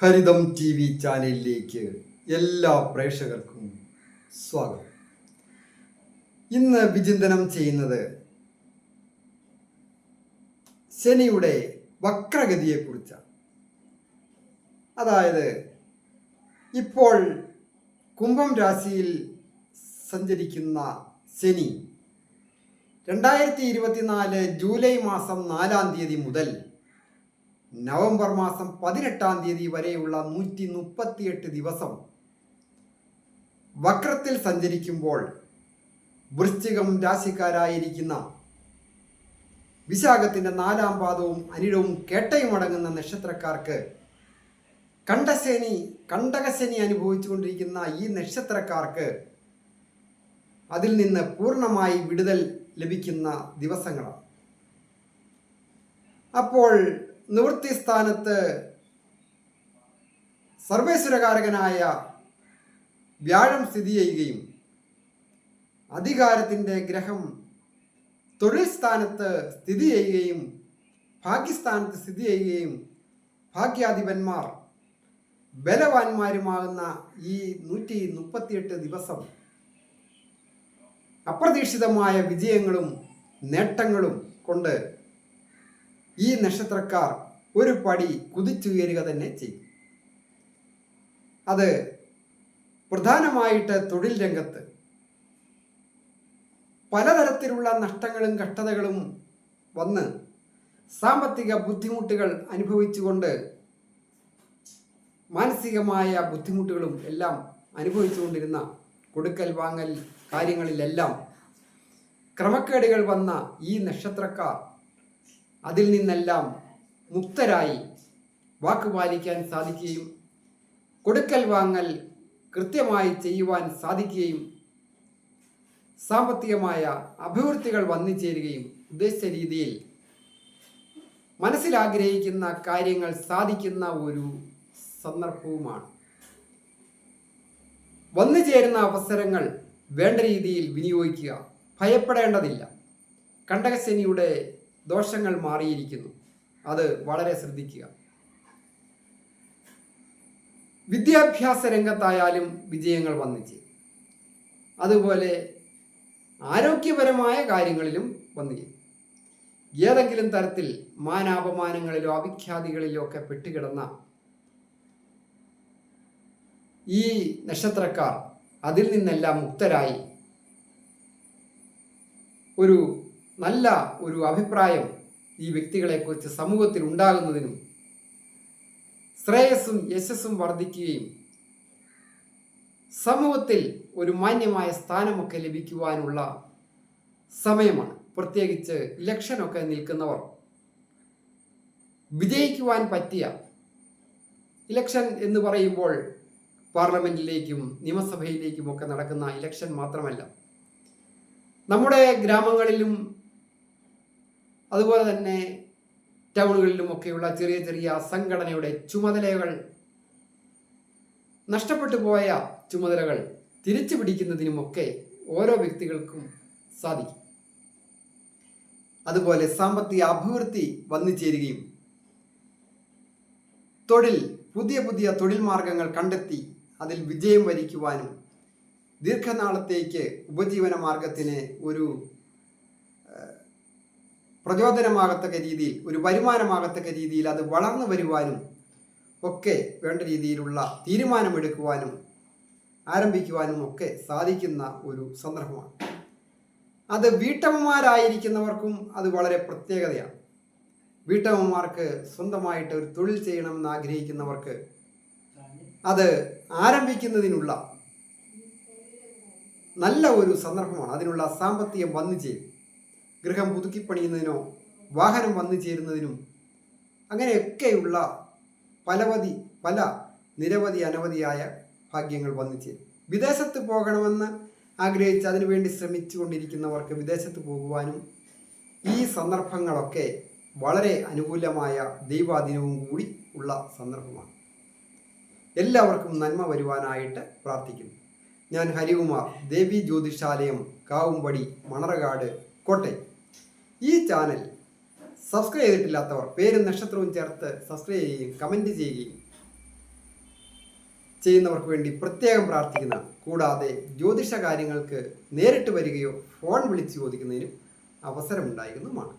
ഹരിതം T V ചാനലിലേക്ക് എല്ലാ പ്രേക്ഷകർക്കും സ്വാഗതം. ഇന്ന് വിചിന്തനം ചെയ്യുന്നത് ശനിയുടെ വക്രഗതിയെക്കുറിച്ചാണ്. അതായത് ഇപ്പോൾ കുംഭം രാശിയിൽ സഞ്ചരിക്കുന്ന ശനി രണ്ടായിരത്തി ഇരുപത്തിനാല് ജൂലൈ മാസം നാലാം തീയതി മുതൽ നവംബർ മാസം പതിനെട്ടാം തീയതി വരെയുള്ള നൂറ്റി മുപ്പത്തിയെട്ട് ദിവസം വക്രത്തിൽ സഞ്ചരിക്കുമ്പോൾ വൃശ്ചികം രാശിക്കാരായിരിക്കുന്ന വിശാഖത്തിന്റെ നാലാം പാദവും അനിഴവും കേട്ടയും അടങ്ങുന്ന നക്ഷത്രക്കാർക്ക് കണ്ടശനി കണ്ടകശനി അനുഭവിച്ചുകൊണ്ടിരിക്കുന്ന ഈ നക്ഷത്രക്കാർക്ക് അതിൽ നിന്ന് പൂർണമായി വിടുതൽ ലഭിക്കുന്ന ദിവസങ്ങളാണ്. അപ്പോൾ നിവൃത്തി സ്ഥാനത്ത് സർവേശ്വരകാരകനായ വ്യാഴം സ്ഥിതി ചെയ്യുകയും അധികാരത്തിന്റെ ഗ്രഹം തൊഴിൽ സ്ഥാനത്ത് സ്ഥിതി ചെയ്യുകയും ഭാഗ്യസ്ഥാനത്ത് സ്ഥിതി ചെയ്യുകയും ഭാഗ്യാധിപന്മാർ ബലവാന്മാരുമാകുന്ന ഈ നൂറ്റി മുപ്പത്തിയെട്ട് ദിവസം അപ്രതീക്ഷിതമായ വിജയങ്ങളും നേട്ടങ്ങളും കൊണ്ട് ഈ നക്ഷത്രക്കാർ ഒരു പടി കുതിച്ചുയരുക തന്നെ ചെയ്യും. അത് പ്രധാനമായിട്ട് തൊഴിൽ രംഗത്ത് പലതരത്തിലുള്ള നഷ്ടങ്ങളും കഷ്ടതകളും വന്ന് സാമ്പത്തിക ബുദ്ധിമുട്ടുകൾ അനുഭവിച്ചുകൊണ്ട് മാനസികമായ ബുദ്ധിമുട്ടുകളും എല്ലാം അനുഭവിച്ചുകൊണ്ടിരുന്ന കൊടുക്കൽ വാങ്ങൽ കാര്യങ്ങളിലെല്ലാം ക്രമക്കേടുകൾ വന്ന ഈ നക്ഷത്രക്കാർ അതിൽ നിന്നെല്ലാം മുക്തരായി വാക്ക് പാലിക്കാൻ സാധിക്കുകയും കൊടുക്കൽ വാങ്ങൽ കൃത്യമായി ചെയ്യുവാൻ സാധിക്കുകയും സാമ്പത്തികമായ അഭിവൃദ്ധികൾ വന്നു ചേരുകയും ഉദ്ദേശിച്ച രീതിയിൽ മനസ്സിലാഗ്രഹിക്കുന്ന കാര്യങ്ങൾ സാധിക്കുന്ന ഒരു സന്ദർഭവുമാണ്. വന്നു ചേരുന്ന അവസരങ്ങൾ വേണ്ട രീതിയിൽ വിനിയോഗിക്കുക. ഭയപ്പെടേണ്ടതില്ല. കണ്ടകശനിയുടെ ദോഷങ്ങൾ മാറിയിരിക്കുന്നു. അത് വളരെ ശ്രദ്ധിക്കുക. വിദ്യാഭ്യാസ രംഗത്തായാലും വിജയങ്ങൾ വന്നിച്ച്. അതുപോലെ ആരോഗ്യപരമായ കാര്യങ്ങളിലും വന്നിരിക്കും ഏതെങ്കിലും തരത്തിൽ മാനാപമാനങ്ങളിലോ അവിഖ്യാതികളിലോ ഒക്കെ പെട്ടുകിടന്ന ഈ നക്ഷത്രക്കാർ അതിൽ നിന്നെല്ലാം മുക്തരായി. ഒരു നല്ല ഒരു അഭിപ്രായം ഈ വ്യക്തികളെക്കുറിച്ച് സമൂഹത്തിൽ ഉണ്ടാകുന്നതിനും ശ്രേയസ്സും യശസ്സും വർദ്ധിക്കുകയും സമൂഹത്തിൽ ഒരു മാന്യമായ സ്ഥാനമൊക്കെ ലഭിക്കുവാനുള്ള സമയമാണ്. പ്രത്യേകിച്ച് ഇലക്ഷനൊക്കെ നിൽക്കുന്നവർ വിജയിക്കുവാൻ പറ്റിയ ഇലക്ഷൻ എന്ന് പറയുമ്പോൾ പാർലമെന്റിലേക്കും നിയമസഭയിലേക്കും ഒക്കെ നടക്കുന്ന ഇലക്ഷൻ മാത്രമല്ല. നമ്മുടെ ഗ്രാമങ്ങളിലും അതുപോലെ തന്നെ ടൗണുകളിലുമൊക്കെയുള്ള ചെറിയ ചെറിയ സംഘടനയുടെ ചുമതലകൾ നഷ്ടപ്പെട്ടു പോയ ചുമതലകൾ തിരിച്ചു പിടിക്കുന്നതിനുമൊക്കെ ഓരോ വ്യക്തികൾക്കും സാധിക്കും. അതുപോലെ സാമ്പത്തിക അഭിവൃദ്ധി വന്നു ചേരുകയും തൊഴിൽ പുതിയ പുതിയ തൊഴിൽ മാർഗങ്ങൾ കണ്ടെത്തി അതിൽ വിജയം വരിക്കുവാനും ദീർഘനാളത്തേക്ക് ഉപജീവന മാർഗത്തിന് ഒരു പ്രചോദനമാകത്തക്ക രീതിയിൽ ഒരു വരുമാനമാകത്തക്ക രീതിയിൽ അത് വളർന്നു വരുവാനും ഒക്കെ വേണ്ട രീതിയിലുള്ള തീരുമാനമെടുക്കുവാനും ആരംഭിക്കുവാനും ഒക്കെ സാധിക്കുന്ന ഒരു സന്ദർഭമാണ്. അത് വീട്ടമ്മമാരായിരിക്കുന്നവർക്കും അത് വളരെ പ്രത്യേകതയാണ്. വീട്ടമ്മമാർക്ക് സ്വന്തമായിട്ട് ഒരു തൊഴിൽ ചെയ്യണമെന്ന് ആഗ്രഹിക്കുന്നവർക്ക് അത് ആരംഭിക്കുന്നതിനുള്ള നല്ല ഒരു സന്ദർഭമാണ്. അതിനുള്ള സാമ്പത്തികം വന്നു ചേരും. ഗൃഹം പുതുക്കിപ്പണിയുന്നതിനോ വാഹനം വന്നു ചേരുന്നതിനും അങ്ങനെയൊക്കെയുള്ള പലവധി പല നിരവധി അനവധിയായ ഭാഗ്യങ്ങൾ വന്നു ചേരും. വിദേശത്ത് പോകണമെന്ന് ആഗ്രഹിച്ച് അതിനുവേണ്ടി ശ്രമിച്ചു കൊണ്ടിരിക്കുന്നവർക്ക് വിദേശത്ത് പോകുവാനും ഈ സന്ദർഭങ്ങളൊക്കെ വളരെ അനുകൂലമായ ദൈവാധീനവും കൂടി ഉള്ള സന്ദർഭമാണ്. എല്ലാവർക്കും നന്മ വരുവാനായിട്ട് പ്രാർത്ഥിക്കുന്നു. ഞാൻ ഹരികുമാർ ദേവി ജ്യോതിഷാലയം കാവുംപടി മണറകാട് കോട്ടയം. ഈ ചാനൽ സബ്സ്ക്രൈബ് ചെയ്തിട്ടില്ലാത്തവർ പേരും നക്ഷത്രവും ചേർത്ത് സബ്സ്ക്രൈബ് ചെയ്യുകയും കമന്റ് ചെയ്യുകയും ചെയ്യുന്നവർക്ക് വേണ്ടി പ്രത്യേകം പ്രാർത്ഥിക്കുന്നതാണ് കൂടാതെ ജ്യോതിഷ കാര്യങ്ങൾക്ക് നേരിട്ട് വരികയോ ഫോൺ വിളിച്ച് ചോദിക്കുന്നതിനും അവസരമുണ്ടായിരിക്കുന്നതുമാണ്